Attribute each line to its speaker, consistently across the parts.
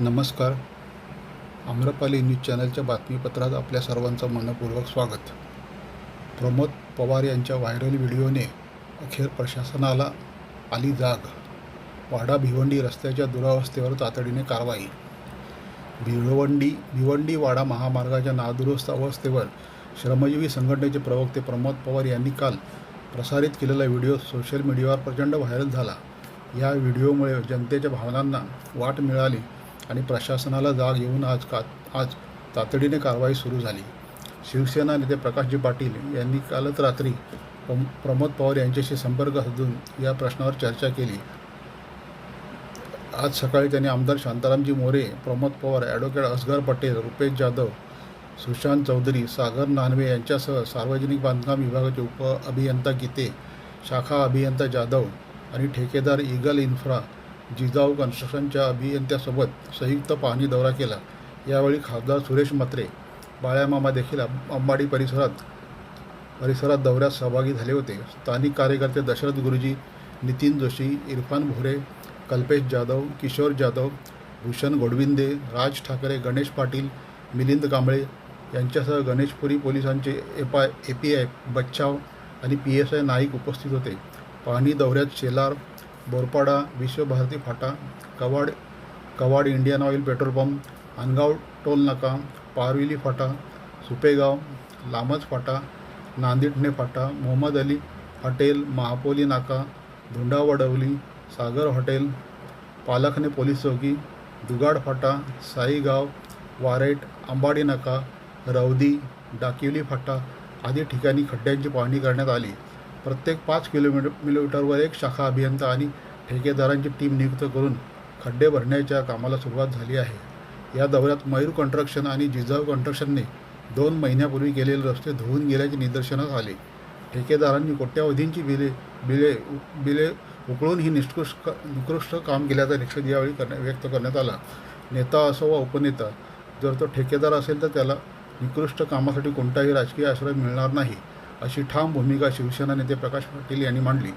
Speaker 1: नमस्कार. आम्रपाली न्यूज चॅनलच्या बातमीपत्रात आपल्या सर्वांचं मनपूर्वक स्वागत. प्रमोद पवार यांच्या व्हायरल व्हिडिओने अखेर प्रशासनाला आली जाग. वाडा भिवंडी रस्त्याच्या दुरावस्थेवर तातडीने कारवाई. भिवंडी भिवंडी वाडा महामार्गाच्या नादुरुस्त अवस्थेवर श्रमजीवी संघटनेचे प्रवक्ते प्रमोद पवार यांनी काल प्रसारित केलेला व्हिडिओ सोशल मीडियावर प्रचंड व्हायरल झाला. या व्हिडिओमुळे जनतेच्या भावनांना वाट मिळाली. आणि प्रशासनाला जाग येऊन आज का आज तातडीने कारवाई सुरू झाली. शिवसेना नेते प्रकाशजी पाटील यांनी कालच रात्री प्रम प्रमोद पवार यांच्याशी संपर्क साधून या प्रश्नावर चर्चा केली. आज सकाळी त्यांनी आमदार शांतारामजी मोरे प्रमोद पवार ॲडव्होकेट असगर पटेल रुपेश जाधव सुशांत चौधरी सागर नानवे यांच्यासह सार्वजनिक बांधकाम विभागाचे उप अभियंता गीते शाखा अभियंता जाधव आणि ठेकेदार इगल इन्फ्रा जिजाऊ कन्स्ट्रक्शनच्या अभियंत्यासोबत संयुक्त पाहणी दौरा केला. यावेळी खासदार सुरेश म्हात्रे बाळ्यामामा देखील अंबाडी परिसरात परिसरात दौऱ्यात सहभागी झाले होते. स्थानिक कार्यकर्ते दशरथ गुरुजी नितीन जोशी इरफान भोरे कल्पेश जाधव किशोर जाधव भूषण गोडविंदे राज ठाकरे गणेश पाटील मिलिंद कांबळे यांच्यासह गणेशपुरी पोलिसांचे एपा ए पी आय बच्चाव आणि पी एस आय नाईक उपस्थित होते. पाहणी दौऱ्यात शेलार बोरपाडा विश्वभारती फाटा Kawad Kawad Indian oil petrol pump Angaon toll नाका पारविली फाटा सुपेगाव लामज फाटा नांदिठणे फाटा मोहम्मद अली हॉटेल महापोली नाका धुंडावडवली सागर हॉटेल पालखने पोलीस चौकी दुगाड फाटा साईगाव वारेट अंबाडी नाका रौदी डाकिवली फाटा आदी ठिकाणी खड्ड्यांची पाहणी करण्यात आली. प्रत्येक पाच किलोमीटर किलोमीटरवर एक शाखा अभियंता आणि ठेकेदारांची टीम नियुक्त करून खड्डे भरण्याच्या कामाला सुरुवात झाली आहे. या दौऱ्यात मयूर कॉन्ट्रक्शन आणि जिजाऊ कॉन्ट्रक्शनने दोन महिन्यापूर्वी केलेले रस्ते धुवून गेल्याचे निदर्शनास आले. ठेकेदारांनी कोट्यावधींची बिले बिले बिले उकळून ही निष्कृष्ट निकृष्ट काम केल्याचा निषेध यावेळी करण्या व्यक्त करण्यात आला. नेता असो वा उपनेता जर तो ठेकेदार असेल तर त्याला निकृष्ट कामासाठी कोणताही राजकीय आश्रय मिळणार नाही. अशी ठाम भूमिका शिवसेना नेते प्रकाश पाटील यांनी मांडली.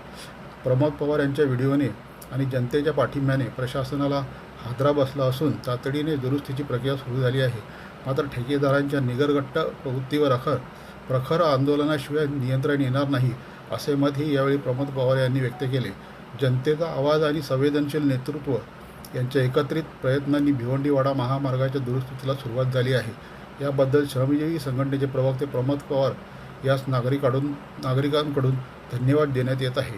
Speaker 1: प्रमोद पवार यांच्या व्हिडिओने आणि जनतेच्या पाठिंब्याने प्रशासनाला हादरा बसला असून तातडीने दुरुस्तीची प्रक्रिया सुरू झाली आहे. मात्र ठेकेदारांच्या निगरगट्ट प्रवृत्तीवर अखर प्रखर आंदोलनाशिवाय नियंत्रण येणार नाही असे मतही यावेळी प्रमोद पवार यांनी व्यक्त केले. जनतेचा आवाज आणि संवेदनशील नेतृत्व यांच्या एकत्रित प्रयत्नांनी भिवंडीवाडा महामार्गाच्या दुरुस्तीला सुरुवात झाली आहे. याबद्दल श्रमजीवी संघटनेचे प्रवक्ते प्रमोद पवार यास नागरिकांकडून नागरिकांकडून धन्यवाद देण्यात येत आहे.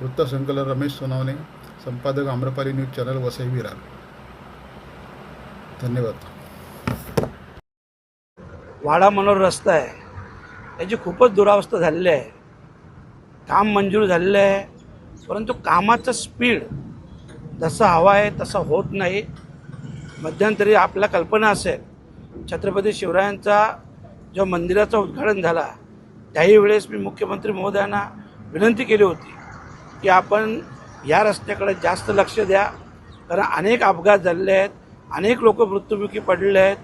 Speaker 1: वृत्तसंकलन रमेश सोनावणे संपादक आम्रपाली न्यूज चॅनल वसई विरार. धन्यवाद.
Speaker 2: वाडा मनोर रस्ता आहे. याची खूपच दुरावस्था झालेली आहे. काम मंजूर झालेलं आहे. परंतु कामाचं स्पीड जसं हवा आहे तसं होत नाही. मध्यंतरी आपल्या कल्पना असेल छत्रपती शिवरायांचा जो मंदिराचा उद्घाटन झाला त्याही वेळेस मी मुख्यमंत्री महोदयांना विनंती केली होती की आपण या रस्त्याकडे जास्त लक्ष द्या. कारण अनेक अपघात झालेले आहेत अनेक लोक मृत्युमुखी पडलेले आहेत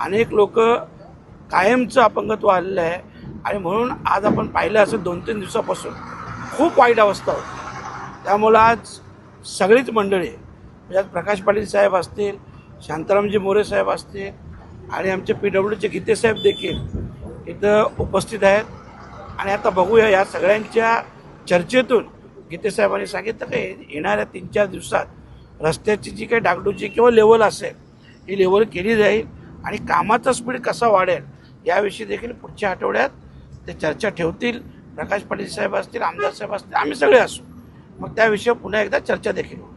Speaker 2: अनेक लोक कायमचं अपंगत्व आलेलं आहे. आणि म्हणून आज आपण पाहिलं असं दोन तीन दिवसापासून खूप वाईट अवस्था होती. त्यामुळं आज सगळीच मंडळी म्हणजे आज प्रकाश पाटील साहेब असतील शांतारामजी मोरे साहेब असतील आणि आमचे पी डब्ल्यूचे गीते साहेब देखील इथं उपस्थित आहेत. आणि आता बघूया या सगळ्यांच्या चर्चेतून गीतेसाहेबांनी सांगितलं की येणाऱ्या तीन चार दिवसात रस्त्याची जी काही डागडुजी किंवा लेवल असेल ही लेवल केली जाईल आणि कामाचा स्पीड कसा वाढेल याविषयी देखील पुढच्या आठवड्यात ते चर्चा ठेवतील. प्रकाश पाटील साहेब असतील आमदार साहेब असतील आम्ही सगळे असू. मग त्याविषयी पुन्हा एकदा चर्चा देखील होईल.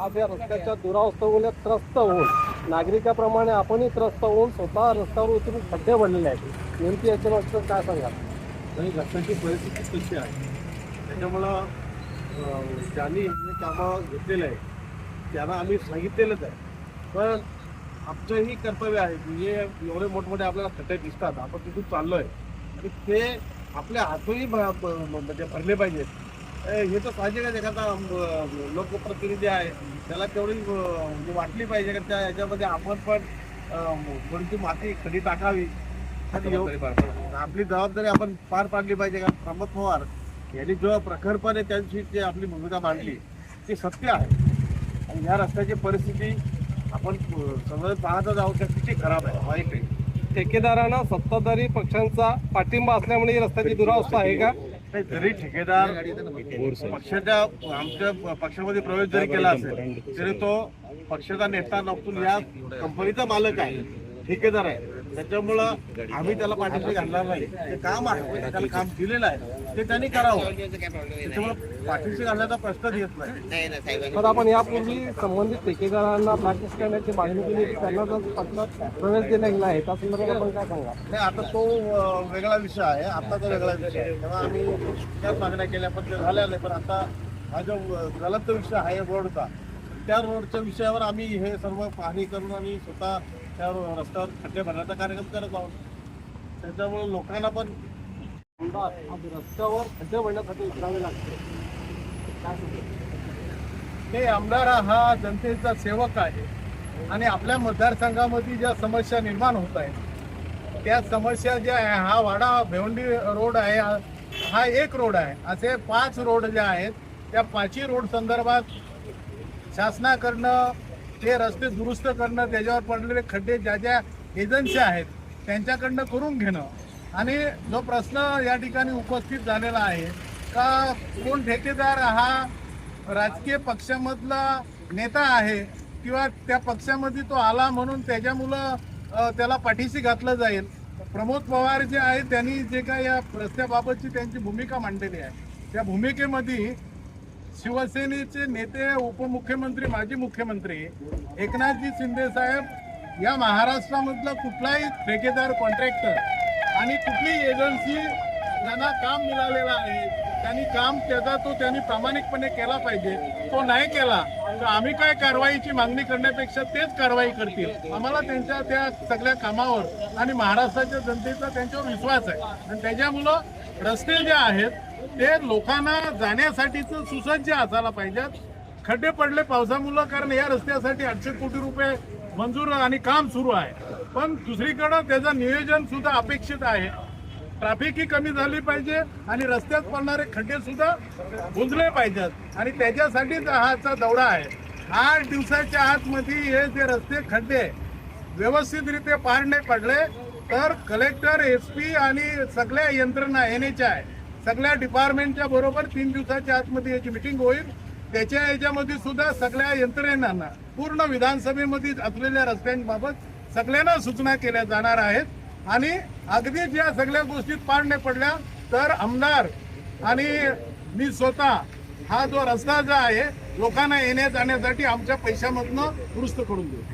Speaker 3: आज या रस्त्याच्या दुरावस्थेमुळे त्रस्त होऊन नागरिकाप्रमाणे आपणही त्रस्त होऊन स्वतः रस्त्यावर उतरून खड्डे भरलेले आहेत. नेमकी याच्या मागचं काय सांगाल?
Speaker 4: आणि रस्त्याची परिस्थिती कशी आहे? त्याच्यामुळं ज्यांनी हे कामं घेतलेलं आहे त्यांना आम्ही सांगितलेलंच आहे. पण आमचंही कर्तव्य आहे की हे एवढे मोठमोठे आपल्याला खड्डे दिसतात आपण तिथून चाललो आहे आणि ते आपल्या हातूनही भ- म्हणजे भरले पाहिजेत. हे तर पाहिजे का एखादा लोकप्रतिनिधी आहे. त्याला तेवढी म्हणजे वाटली पाहिजे का त्या याच्यामध्ये आपण पण थोडीशी माती खडी टाकावी. आपली जबाबदारी आपण पार पाडली पाहिजे का प्रमोद पवार यांनी जो प्रखरपणे त्यांची जी आपली भूमिका मांडली ती सत्य आहे. आणि या रस्त्याची परिस्थिती
Speaker 5: आपण समजा पाहतच आहोत का किती खराब आहे. वाईट आहे
Speaker 3: ठेकेदारांना सत्ताधारी पक्षांचा पाठिंबा असल्यामुळे ही रस्त्याची दुरावस्था आहे का?
Speaker 5: नाही, जरी ठेकेदार पक्षाच्या आमच्या पक्षामध्ये प्रवेश जरी केला असेल तरी तो पक्षाचा नेता नसून या कंपनीचा मालक आहे ठेकेदार आहे. त्याच्यामुळं आम्ही त्याला पाठीशी घालणार नाही. ते काम आहे. त्याला काम दिलेलं आहे. ते त्यांनी करावं. त्याच्यामुळे पाठीशी घालण्याचा प्रश्नच येत नाही.
Speaker 3: तर आपण यापूर्वी संबंधित ठेकेदारांना प्रॅक्टिस करण्याची मागणी केली. त्यांना जर पक्षात प्रवेश गेला आहे त्या संदर्भात आपण काय सांगा
Speaker 5: नाही आता तो वेगळा विषय आहे. आता तो वेगळा विषय आहे. तेव्हा आम्ही त्याच मागण्या केल्या पण ते झाल्या नाही पण आता हा जो ज्वलंत विषय आहे रोडचा त्या रोडच्या विषयावर आम्ही हे सर्व पाहणी करून आणि स्वतः त्या रो- रस्त्यावर खड्डे भरण्याचा कार्यक्रम करत आहोत. त्याच्यामुळे लोकांना पण
Speaker 3: रस्त्यावर खड्डे भरण्यासाठी उतरावे लागते.
Speaker 4: ते आमदार हा जनतेचा सेवक आहे आणि आपल्या मतदारसंघामध्ये ज्या समस्या निर्माण होत आहेत त्या समस्या ज्या आहे हा वाडा भेवंडी रोड आहे हा- हा एक रोड आहे. असे पाच रोड जे आहेत त्या पाचही रोड संदर्भात शासनाकडनं ते रस्ते दुरुस्त करणं त्याच्यावर पडलेले खड्डे ज्या ज्या एजन्सी आहेत त्यांच्याकडनं करून घेणं. आणि जो प्रश्न या ठिकाणी उपस्थित झालेला आहे का कोण ठेकेदार हा राजकीय पक्षामधला नेता आहे किंवा त्या पक्षामध्ये तो आला म्हणून त्याच्यामुळं त्याला पाठीशी घातलं जाईल? प्रमोद पवार जे आहेत त्यांनी जे काय या रस्त्याबाबतची त्यांची भूमिका मांडलेली आहे. त्या भूमिकेमध्ये शिवसेनेचे नेते उपमुख्यमंत्री माजी मुख्यमंत्री एकनाथजी शिंदे साहेब या महाराष्ट्रामधला कुठलाही ठेकेदार कॉन्ट्रॅक्टर आणि कुठली एजन्सी ज्यांना काम मिळालेलं आहे. त्यांनी काम त्याचा तो त्यांनी प्रामाणिकपणे केला पाहिजे. तो नाही केला तर आम्ही काय कारवाईची मागणी करण्यापेक्षा तेच कारवाई करतील. आम्हाला त्यांच्या त्या सगळ्या कामावर आणि महाराष्ट्राच्या जनतेचा त्यांच्यावर विश्वास आहे. आणि त्याच्यामुळं रस्ते जे आहेत ते लोकांना जाण्यासाठीच सुसज्ज असायला पाहिजेत. खड्डे पडले पावसामुळं कारण या रस्त्यासाठी आठशे कोटी रुपये मंजूर आणि काम सुरू आहे. पण दुसरीकडं त्याचं नियोजन सुद्धा अपेक्षित आहे. ट्रॅफिक ही कमी झाली पाहिजे आणि रस्त्यात पडणारे खड्डे सुद्धा बुजले पाहिजेत. आणि त्याच्यासाठीच हाचा दौरा आहे. आठ दिवसाच्या आतमध्ये हे जे रस्ते खड्डे व्यवस्थितरित्या पार नाही पडले तर कलेक्टर एस पी आणि सगळ्या यंत्रणा एन एच आय सगळ्या डिपार्टमेंटच्या बरोबर तीन दिवसाच्या आतमध्ये याची मिटिंग होईल. त्याच्या याच्यामध्ये सुद्धा सगळ्या यंत्रणांना पूर्ण विधानसभेमध्ये असलेल्या रस्त्यांबाबत सगळ्यांना सूचना केल्या जाणार आहेत. आणि अगदी ज्या सगळ्या गोष्टीत पार नाही पडल्या तर आमदार आणि मी स्वतः हा जो रस्ता जो आहे लोकांना येण्या जाण्यासाठी आमच्या पैशामधनं दुरुस्त करून देऊ.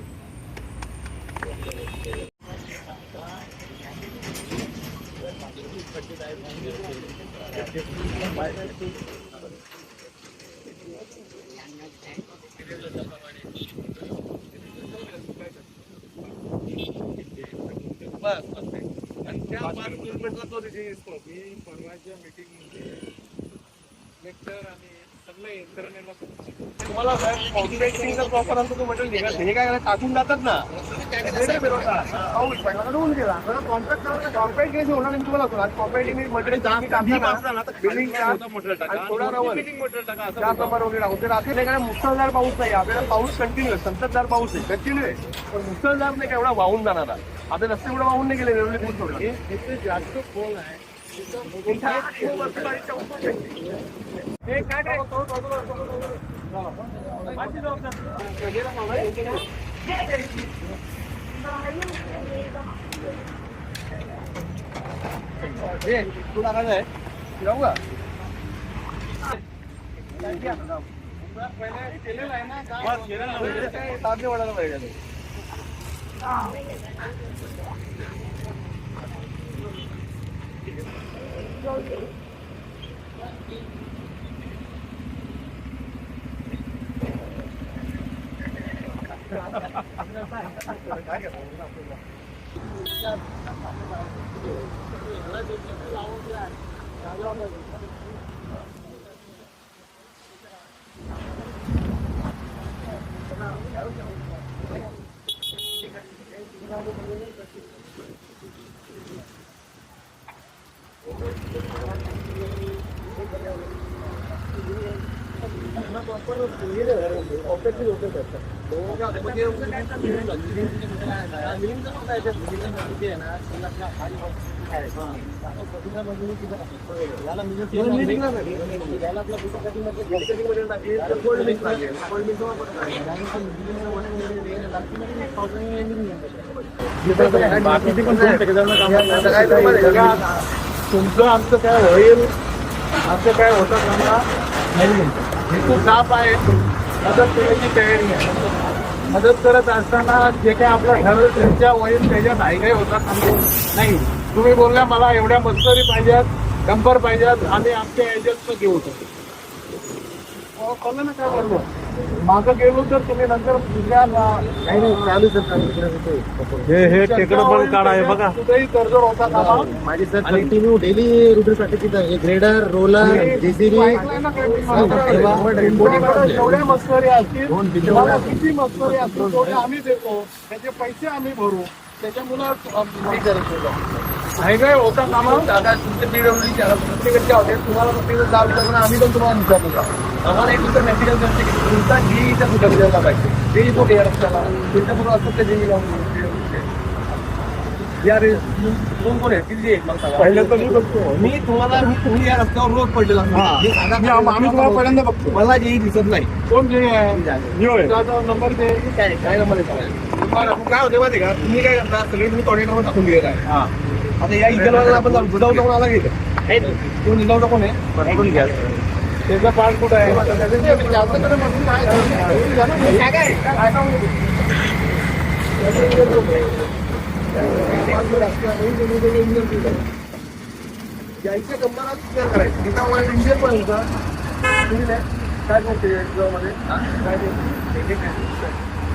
Speaker 3: तुम्हाला कॉन्ट्रॅक्टिंगचा प्रॉपर असतो तो मटेरियल निघत नाही. हे काय करायचं, टाकून जातात ना वेगळे म्हटलं हे काय का जातात ना बरं, contract करायचं, घ्यायचं होणार नाही तुम्हाला असं. आज मटेरियल थोडा रवर. चार नंबर वगैरे राहून. तर रात्री काय मुसळधार पाऊस नाही आपल्याला पाऊस कंटिन्यू आहे संततधार पाऊस आहे कंटिन्यू आहे पण मुसळधार नाही का एवढा वाहून जाणार आता रस्ते एवढा वाहून नाही गेले रेल्वे पूल सोडला.
Speaker 5: जास्त खोल आहे
Speaker 3: हे काय Đi, tôi đang cái gì? Đâu cả? Thank you. 哈哈哈哈哈！哈哈。
Speaker 4: तुमचं आमचं काय होईल? असं काय होतं? नाही हेतू आहे. मदत करायची तयारी आहे. मदत करत असताना जे काही आपलं ठरवलं त्यांच्या वयीन त्याच्यात नाही काही होता नाही. तुम्ही बोलल्या मला एवढ्या मजकरी पाहिजेत डंपर पाहिजेत आम्ही आमच्या एजंटचं घेऊ शकतो कळलं ना काय बरोबर मागं गेलो तर तुम्ही नंतर दुसऱ्या
Speaker 5: हे हे टेकडं पण काढ आहे बघा.
Speaker 4: कुठेही कर्ज होता कामा
Speaker 6: माझी सर कंटिन्यू डेली रुटीनसाठी तिथं ग्रेडर रोलर जेसीबी
Speaker 4: एवढ्या मस्करी असतील? तुम्हाला किती मस्करी असतील? तेवढे आम्ही देतो. त्याचे पैसे आम्ही भरू. त्याच्यामुळं होता कामा?
Speaker 3: दादा तुमचे पीडब्ल्यूडी प्रत्येकाचे होते तुम्हाला प्रत्येक दहा विचार आम्ही पण तुम्हाला विचारत होता आम्हाला एक तुमचं मेडिकल करते की तुमचा जीईचा कुठे विचारला पाहिजे जेई कुठे या रस्त्याला? तुमच्याबरोबर असतं ते जेई लावून या रे कोण कोण आहे? किती आहेत मला सांगा.
Speaker 4: पहिलं तर मी बघतो.
Speaker 3: मी तुम्हाला मी तुम्ही या रस्त्यावर रोज पडलेला असतो. मी साधा
Speaker 4: मी आम- आम्ही तुम्हाला पहिल्यांदा बघतो.
Speaker 3: मला जेई दिसत नाही.
Speaker 4: कोण जे आहे?
Speaker 5: यो आहे.
Speaker 4: त्याचा नंबर दे.
Speaker 3: काय काय नंबर आहे? बरं, काय होते माहिती आहे का? तुम्ही काय करता? सगळे तुम्ही कॉर्डिनेटर टाकून दिलेत आहे. आता या इकडे आपण जाऊ कोण आला घेतो कोण निघावता कोण आहे?
Speaker 4: त्याचा पार्ट कुठं आहे?
Speaker 3: यायच्या कंपनात विचार करायचं. तिचा मला इंजिन पण होता. काय करते मध्ये काय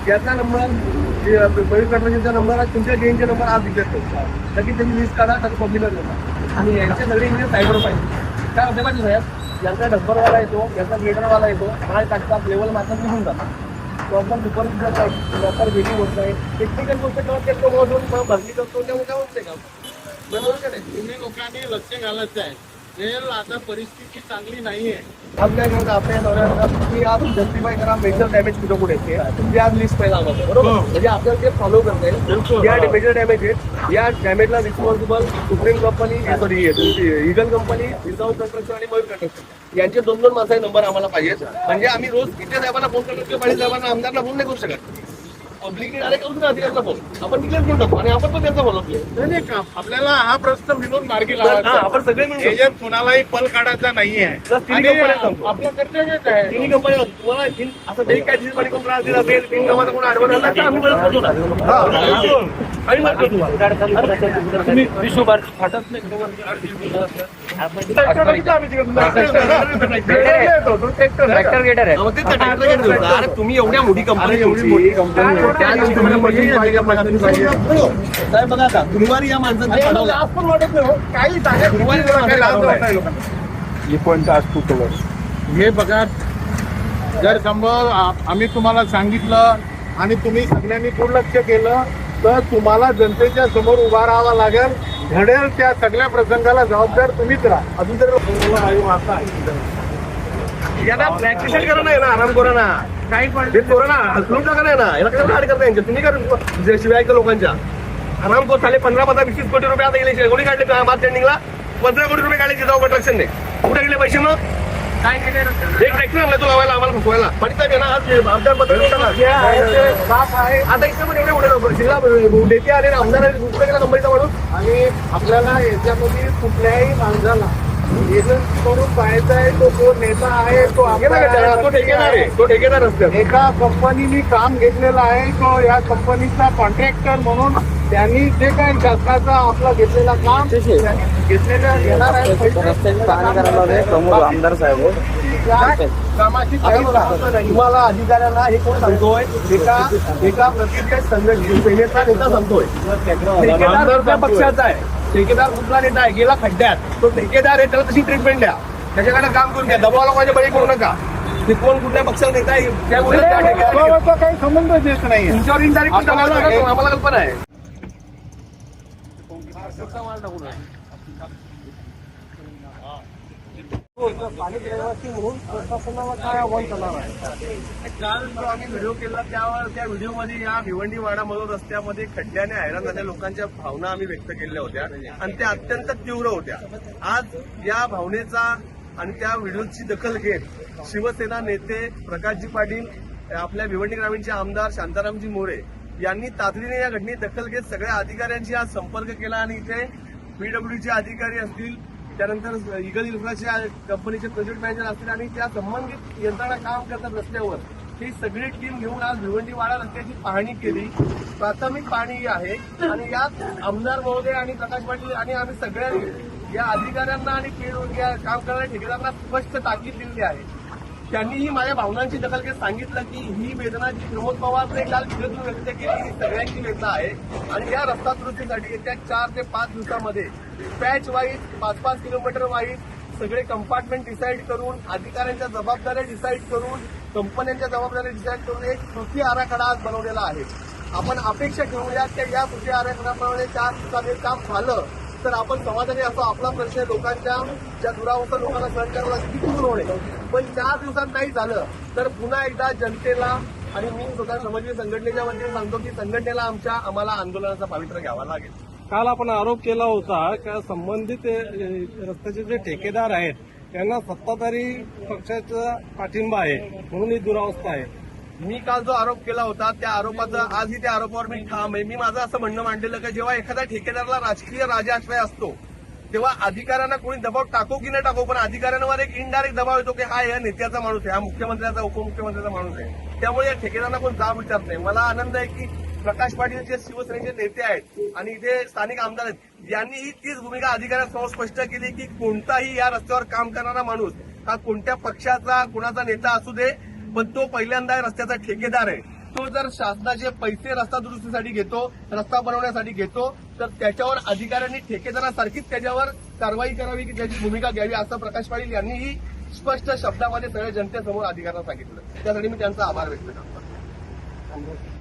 Speaker 3: याचा नंबर बळी कटवाजीचा नंबर आहे तुमच्या गेमचे नंबर आज विचारतो. लगेच त्यांनी लिस्ट काढा त्याचं पब्लिकला देता आणि यांचे सगळे इंजिन सायबर पाहिजे काय होते पाहिजे साहेब यांचा डंपरवाला येतो यांचा ग्रेडरवाला येतो काय टाकतात लेवल मात्र निघून जातात. प्रॉपर सुपर प्रॉपर वेटिंग होत नाही. टेक्निकल गोष्ट किंवा ते भरली करतो त्यामुळे काय होते का? बरोबर का नाही?
Speaker 4: लोकांनी लक्ष घालायचं आहे. रेल आता परिस्थिती चांगली नाहीये.
Speaker 3: आपल्या घरात आपल्या दौऱ्यात तुम्ही आज जस्टिफाय करा मेजर डॅमेज कुठं कुठे तुम्ही आज लिस्ट पहिला आम्हाला बरोबर? म्हणजे आपल्याला ते फॉलो करता येईल या मेजर डॅमेज आहेत. या डॅमेजला रिस्पॉन्सिबल सुप्रीम कंपनी सॉरी तुमची इगल कंपनी विदाउट कन्स्ट्रक्शन आणि मयूर कन्स्ट्रक्शन यांचे दोन दोन माणसाचे नंबर आम्हाला पाहिजेत. म्हणजे आम्ही रोज किती साहेबांना फोन करतो पाणी साहेबांना आमदारला फोन नाही करू शकत. पब्लिकने डायरेक्ट करू अधिकारला फोन आपण डिक्लेअर करून टाकू. आणि आपण पण त्यांचा बोलतो
Speaker 4: नाही, नाही का? आपल्याला हा प्रश्न मिळून मार्गी
Speaker 3: हा,
Speaker 4: लावायचा.
Speaker 3: आपण सगळे मिळून
Speaker 4: एजंट कुणालाही पल काढायचा नाहीये
Speaker 3: जर तिन्ही
Speaker 4: आणि
Speaker 3: कंपन्या सांगतो.
Speaker 4: आपलं कर्तव्यच आहे.
Speaker 3: तिन्ही कंपनी तुम्हाला तीन- असं काही काय दिवस कोण त्रास दिला असेल तीन कामाचा कोण आडवण आला तर आम्ही मदत करतो ना. आम्ही मदत करतो. तुम्हाला.
Speaker 2: तुम्ही फाटत नाही
Speaker 3: ट्रॅक्टर बघितलं आम्ही तिकडे. ट्रॅक्टर गेटर आहे. अरे तुम्ही एवढ्या मोठी कंपनी एवढी मोठी कंपनी बघा आता गुरुवारी या माणसाने पाठवलं.
Speaker 4: हे. बघा जर समजा आम्ही तुम्हाला सांगितलं आणि तुम्ही सगळ्यांनी दुर्लक्ष केलं तर तुम्हाला जनतेच्या समोर उभा राहावा लागेल. घडेल त्या सगळ्या प्रसंगाला जबाबदार तुम्हीच राहा.
Speaker 3: अजून तर याला प्रॅक्टिस करा नाही ना आराम करा ना. काही हे करा ना हसलून टाका नाही ना. याला काय लाड करता यांच्या. तुम्ही करा शिवाय ऐका लोकांच्या. आराम को झाले पंधरा पंधरा वीस कोटी रुपये आता गेले कोणी काढले मार्च ट्रेंडिंगला पंधरा कोटी रुपये काढले जिजाऊ कन्स्ट्रक्शन ने कुठे गेले पैसे मग? काय केले एक ट्रॅक्टर आणला तो लावायला आम्हाला फसवायला. पडिता ना. आज आमदारबद्दल आता इथे पण एवढे मोठे जिल्हा नेते आले ना आमदार कुठे गेला माणूस?
Speaker 4: आणि आपल्याला याच्यामध्ये कुठल्याही माणसाला पाहायचा आहे तो जो नेता आहे तो
Speaker 3: ठेकेदार आहे तो ठेकेदार असतो.
Speaker 4: एका कंपनीने काम घेतलेलं आहे तो या कंपनीचा कॉन्ट्रॅक्टर म्हणून त्यांनी जे काही शासनाचा आपला घेतलेला काम घेतलेलं आहे.
Speaker 6: आमदार साहेब
Speaker 4: त्या कामाची.
Speaker 3: तुम्हाला अधिकाऱ्यांना हे कोण सांगतोय? एका एका प्रतिष्ठित संघटना सेनेचा नेता सांगतोय. पक्षाचा आहे. ठेकेदार कुठला नेता आहे गेला खड्ड्यात तो ठेकेदार आहे त्याला तशी ट्रीटमेंट द्या. त्याच्याकडे काम करून घ्या. दबाव लोकांच्या बळी करू नका. ते कोण कुठल्या पक्षाचा नेता त्या.
Speaker 4: बाबाचा काही संबंध देत नाही
Speaker 3: तुमच्यावर इनडायरेक्ट आम्हाला कल्पना आहे.
Speaker 4: स्थानिक रहिवासी म्हणून प्रशासनाला काय आव्हान करणार आहे?
Speaker 3: काल जो आम्ही व्हिडिओ केला त्यावर त्या व्हिडिओमध्ये या भिवंडी वाडा मधून रस्त्यामध्ये खड्ड्याने हैराण झालेल्या लोकांच्या भावना आम्ही व्यक्त केलेल्या होत्या आणि त्या अत्यंत तीव्र होत्या. आज या भावनेचा आणि त्या व्हिडिओची दखल घेत शिवसेना नेते प्रकाशजी पाटील आपल्या भिवंडी ग्रामीणचे आमदार शांतारामजी मोरे यांनी तातडीने या घटनेत दखल घेत सगळ्या अधिकाऱ्यांशी आज संपर्क केला आणि इथे पीडब्ल्यूचे अधिकारी असतील त्यानंतर इगल इन्फ्राच्या कंपनीचे प्रोजेक्ट मॅनेजर असतील आणि त्या संबंधित यंत्रणा काम करतात रस्त्यावर. ही सगळी टीम घेऊन आज भिवंडीवाडा रस्त्याची पाहणी केली. प्राथमिक पाहणी ही आहे. आणि यात आमदार महोदय आणि प्रकाश पाटील आणि आम्ही सगळ्यांनी या अधिकाऱ्यांना आणि या काम करणाऱ्या ठेकेदारांना स्पष्ट ताकीद दिली आहे. त्यांनीही माझ्या भावनांची दखल घेत सांगितलं की ही वेदना जी प्रमोद पवारने काल विरोध व्यक्त केली ही सगळ्यांची वेदना आहे. आणि या रस्ता दुरुस्तीसाठी येत्या चार ते पाच दिवसामध्ये पॅच वाईज पाच पाच किलोमीटर वाईज सगळे कंपार्टमेंट डिसाईड करून अधिकाऱ्यांच्या जबाबदाऱ्या डिसाईड करून कंपन्यांच्या जबाबदाऱ्या डिसाईड करून एक कृती आराखडा आज बनवलेला आहे. आपण अपेक्षा ठेवूया की या कृती आराखड्याप्रमाणे चार दिवसात हे काम झालं तर आपण समाजाने असा आपला प्रश्न लोकांच्या ज्या दुरावस्था लोकांना सहन करायला लागते, दूर होणे पण चार दिवसात नाही झालं तर पुन्हा एकदा जनतेला आणि मी स्वतः समाजवादी संघटनेच्या वतीने सांगतो की संघटनेला आमच्या आम्हाला आंदोलनाचा पावित्र्य घ्यावा लागेल.
Speaker 4: काल आपण आरोप केला होता का संबंधित रस्त्याचे जे ठेकेदार आहेत त्यांना सत्ताधारी पक्षाचा पाठिंबा आहे म्हणून ही दुरावस्था आहे.
Speaker 3: मी काल जो आरोप केला होता त्या आरोपाचा आजही त्या आरोपावर मी ठाम आहे. मी माझं असं म्हणणं मांडलेलं की जेव्हा एखाद्या ठेकेदाराला राजकीय राजाश्रय असतो तेव्हा अधिकाऱ्यांना कोणी दबाव टाको की नाही टाको पण अधिकाऱ्यांवर एक इनडायरेक्ट दबाव येतो की हा या नेत्याचा माणूस आहे हा मुख्यमंत्र्याचा उपमुख्यमंत्र्याचा माणूस आहे. त्यामुळे या ठेकेदारांना कोण जाब विचारत नाही. मला आनंद आहे की प्रकाश पाटील जे शिवसेनेचे नेते आहेत आणि इथे स्थानिक आमदार आहेत यांनीही तीच भूमिका अधिकाऱ्यांसमोर स्पष्ट केली की कोणताही या रस्त्यावर काम करणारा माणूस हा कोणत्या पक्षाचा कुणाचा नेता असू दे पण तो पहिल्यांदा रस्त्याचा ठेकेदार आहे. तो जर शासनाचे पैसे रस्ता दुरुस्तीसाठी घेतो रस्ता बनवण्यासाठी घेतो तर त्याच्यावर अधिकाऱ्यांनी ठेकेदारासारखीच त्याच्यावर कारवाई करावी की त्याची भूमिका घ्यावी असं प्रकाश पाटील यांनीही स्पष्ट शब्दामध्ये सगळ्या जनतेसमोर अधिकाऱ्यांना सांगितलं. त्यासाठी मी त्यांचा आभार व्यक्त करतो.